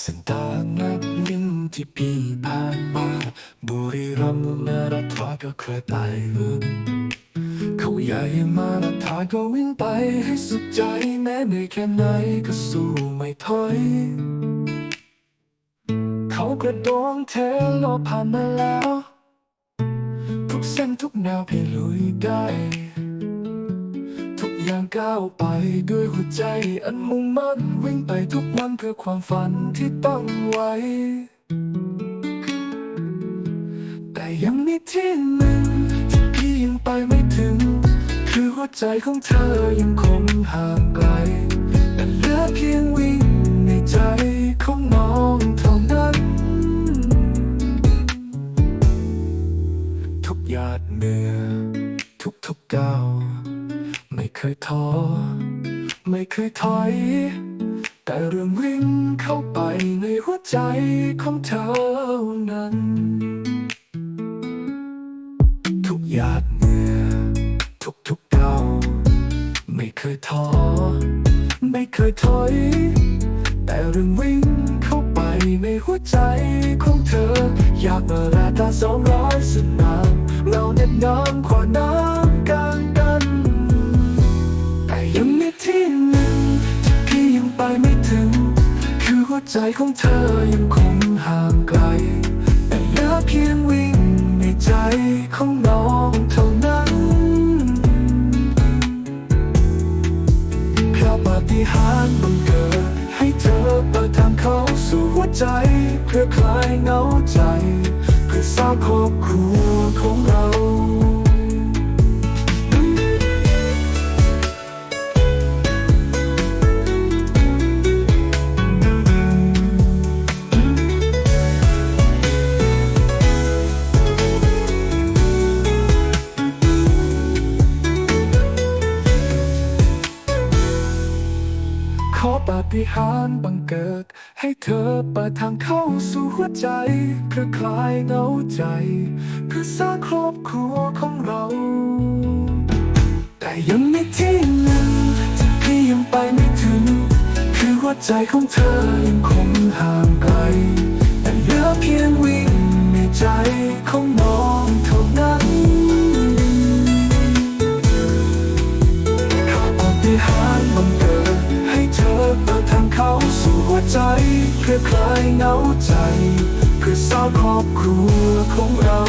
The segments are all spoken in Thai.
เส้นทางนักบินที่พี่ผ่านมาบุรีรัมย์แมาราธอนก็เคยไปลุ้นเขาใหญ่มาราธอนก็วิ่งไปให้สุดใจแม้เหนื่อยแค่ไหนก็สู้ไม่ถอยเขากระโดงเทโลผ่านมาแล้ว ทุกเส้นทุกแนวพี่ลุยได้ อย่างก้าวไปด้วยหัวใจอันมุ่งมั่นวิ่งไปทุกวันเพื่อความฝันที่ตั้งไว้ แต่ยังมีที่หนึ่งที่พี่ยังไปไม่ถึง คือหัวใจของเธอยังคงห่างไกลแต่เหลือเพียงวิ่งในใจของน้องเท่านั้น ทุกหยาดเหงื่อทุกทุกก้าว ยท้อ ไม่เคยถอย แต่เรื่องวิ่งเข้าไปในหัวใจของเธอนั้น ทุกหยาดเหงื่อทุกทุกๆก้าวไม่เคยท้อ ไม่เคยถอย แต่เรื่องวิ่งเข้าไปในหัวใจของเธอ อยากมาราตาสองร้อยสนามเราเน็ดน้ำขวา ไปไม่ถึง คือหัวใจของเธอยังคงห่างไกลแต่เหลือเพียงวิ่งในใจของ ฏิหารบังเกิด ให้เธอเปิดทางเข้าสู่หัวใจ เพื่อคลายเหงาใจ เพื่อสร้างครอบครัวของเรา แต่ยังมีที่หนึ่งที่พี่ยังไปไม่ถึง คือหัวใจของเธอยังคงห่างไกลแต่เหลือเพียงวิ่งในใจของ เข้าสู่หัวใจเพื่อคลายเหงาใจ เพื่อสร้างครอบครัวของเรา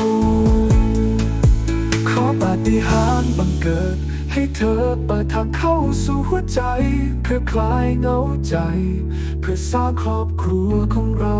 ขอปาฏิหาริย์บังเกิด ให้เธอเปิดทางเข้าสู่หัวใจ เพื่อคลายเหงาใจ เพื่อสร้างครอบครัวของเรา